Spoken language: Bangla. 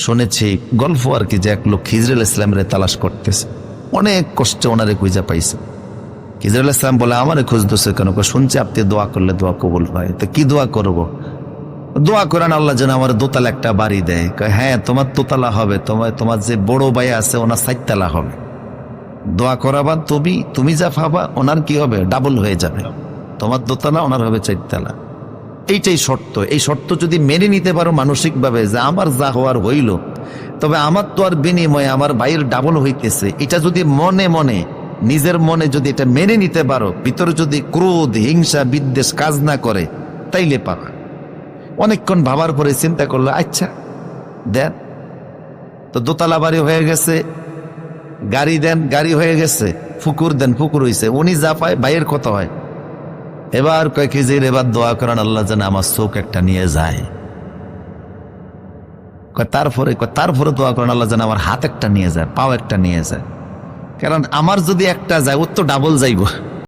শুনেছি, গল্প আর কি যে এক লোক খিজরুল ইসলামের তালাশ করতেছে। অনেক কষ্টে ওনারে খুঁজে পাইছে। খিজরুল ইসলাম বলে, আমারে খুঁজতেছে কেন? শুনছি আপনি দোয়া করলে দোয়া কবুল হয়। তো কি দোয়া করব। দোয়া করেন আল্লাহ যেন আমার দোতলা একটা বাড়ি দেয়। হ্যাঁ তোমার দোতলা হবে। তোমার তোমার যে বড় ভাই আছে, ওনার সাইতলা হবে। দোয়া করাবা তুমি তুমি যা ভাবা, ওনার কি হবে? ডাবল হয়ে যাবে। তোমার দোতলা, ওনার হবে চারতলা। এইটাই শর্ত। এই শর্ত যদি মেনে নিতে পারো মানসিকভাবে যে আমার যা হওয়ার হইল, তবে আমার তো আর বিনিময়ে আমার ভাইয়ের ডাবল হইতেছে। এটা যদি মনে মনে, নিজের মনে যদি এটা মেনে নিতে পারো, ভিতরে যদি ক্রোধ, হিংসা, বিদ্বেষ কাজ না করে, তাইলে পাবা। অনেকক্ষণ ভাবার পরে চিন্তা করল আচ্ছা দেন। তো দোতলা বাড়ি হয়ে গেছে, গাড়ি দেন, গাড়ি হয়ে গেছে, ফুকুর দেন, ফুকুর হইছে। উনি যা পায়, ভাইয়ের কথা হয়। এবার কয় কেজির এবার দোয়া করেন, আল্লাহ যেন আমার চোখ একটা নিয়ে যায়। তারপরে তারপরে দোয়া করেন, আল্লাহ যেন আমার হাত একটা নিয়ে যায়, পাও একটা নিয়ে যায়। কারণ আমার যদি একটা যায় ও তো ডাবল যাইব।